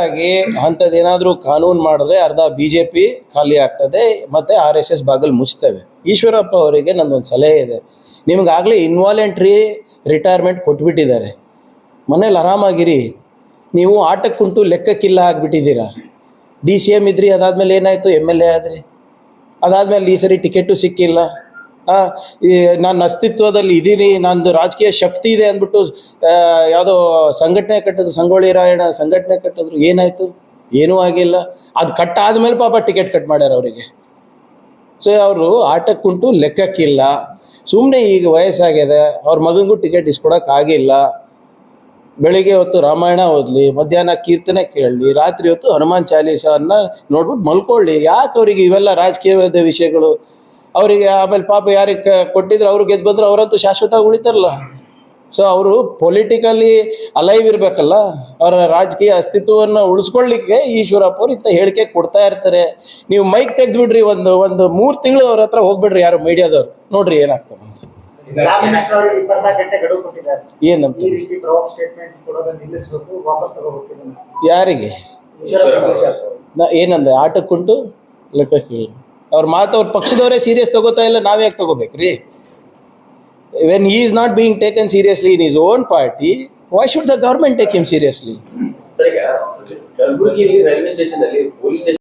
ಆಗಿ ಅಂಥದ್ದೇನಾದರೂ ಕಾನೂನು ಮಾಡಿದ್ರೆ ಅರ್ಧ ಬಿ ಜೆ ಪಿ ಖಾಲಿ ಆಗ್ತದೆ, ಮತ್ತೆ ಆರ್ ಎಸ್ ಎಸ್ ಬಾಗಲ್ ಮುಚ್ತೇವೆ. ಈಶ್ವರಪ್ಪ ಅವರಿಗೆ ನನ್ನೊಂದು ಸಲಹೆ ಇದೆ. ನಿಮ್ಗಾಗಲೇ ಇನ್ವಾಲೆಂಟ್ರಿ ರಿಟೈರ್ಮೆಂಟ್ ಕೊಟ್ಬಿಟ್ಟಿದ್ದಾರೆ. ಮನೇಲಿ ಆರಾಮಾಗಿರಿ. ನೀವು ಆಟಕ್ಕುಂಟು ಲೆಕ್ಕಕ್ಕಿಲ್ಲ ಆಗಿಬಿಟ್ಟಿದ್ದೀರಾ. ಡಿ ಸಿ ಎಂ ಇದ್ರಿ, ಅದಾದಮೇಲೆ ಏನಾಯಿತು? ಎಂ ಎಲ್ ಎ ಆದ್ರಿ. ಅದಾದ್ಮೇಲೆ ಈ ಸರಿ ಟಿಕೆಟು ಸಿಕ್ಕಿಲ್ಲ. ನಾನು ಅಸ್ತಿತ್ವದಲ್ಲಿ ಇದ್ದೀನಿ, ನಂದು ರಾಜಕೀಯ ಶಕ್ತಿ ಇದೆ ಅಂದ್ಬಿಟ್ಟು ಯಾವುದೋ ಸಂಘಟನೆ ಕಟ್ಟಿದ್ರು, ಸಂಗೊಳ್ಳಿ ರಾಯಣ್ಣ ಸಂಘಟನೆ ಕಟ್ಟಿದ್ರು, ಏನಾಯಿತು? ಏನೂ ಆಗಿಲ್ಲ. ಅದು ಕಟ್ ಆದ್ಮೇಲೆ ಪಾಪ ಟಿಕೆಟ್ ಕಟ್ ಮಾಡ್ಯಾರ ಅವರಿಗೆ. ಸೊ ಅವರು ಆಟಕ್ಕುಂಟು, ಲೆಕ್ಕಕ್ಕಿಲ್ಲ. ಸುಮ್ಮನೆ ಈಗ ವಯಸ್ಸಾಗಿದೆ, ಅವ್ರ ಮಗನಿಗೂ ಟಿಕೆಟ್ ಇಸ್ಕೊಡೋಕ್ಕಾಗಿಲ್ಲ ಬೆಳಿಗ್ಗೆ ಹೊತ್ತು ರಾಮಾಯಣ ಓದಲಿ, ಮಧ್ಯಾಹ್ನ ಕೀರ್ತನೆ ಕೇಳಲಿ, ರಾತ್ರಿ ಹೊತ್ತು ಹನುಮಾನ್ ಚಾಲೀಸನ್ನ ನೋಡ್ಬಿಟ್ಟು ಮಲ್ಕೊಳ್ಳಿ. ಯಾಕೆ ಅವರಿಗೆ ಇವೆಲ್ಲ ರಾಜಕೀಯದ ವಿಷಯಗಳು? ಅವರಿಗೆ ಆಮೇಲೆ ಪಾಪ ಯಾರಿಗೆ ಕೊಟ್ಟಿದ್ರು ಅವ್ರು ಗೆದ್ದು ಬಂದ್ರೆ ಅವರಂತೂ ಶಾಶ್ವತ ಉಳಿತಾರಲ್ಲ. ಸೊ ಅವರು ಪೊಲಿಟಿಕಲಿ ಅಲೈವ್ ಇರಬೇಕಲ್ಲ. ಅವರ ರಾಜಕೀಯ ಅಸ್ತಿತ್ವವನ್ನು ಉಳಿಸ್ಕೊಳ್ಳಿಕ್ಕೆ ಈಶ್ವರಪ್ಪ ಅವ್ರು ಇಂಥ ಹೇಳಿಕೆ ಕೊಡ್ತಾ ಇರ್ತಾರೆ. ನೀವು ಮೈಕ್ ತೆಗೆದ್ಬಿಡ್ರಿ ಒಂದು ಒಂದು ಮೂರು ತಿಂಗಳು ಅವ್ರ ಹತ್ರ ಹೋಗ್ಬಿಡ್ರಿ ಯಾರು ಮೀಡಿಯಾದವ್ರು. ನೋಡ್ರಿ ಏನಾಗ್ತದೆ. ಏನಂತ ಯಾರಿಗೆ? ನಾ ಆಟಕ್ಕುಂಟು? ಆಟಕ್ಕುಂಟು ಲೆಕ್ಕಕ್ಕೆ ಅವ್ರ ಮಾತು ಅವ್ರ ಪಕ್ಷದವರೇ ಸೀರಿಯಸ್ ತಗೋತಾ ಇಲ್ಲ, ನಾವ್ ಯಾಕೆ ತಗೋಬೇಕ್ರಿ when he is not being taken seriously in his own party why should the government take him seriously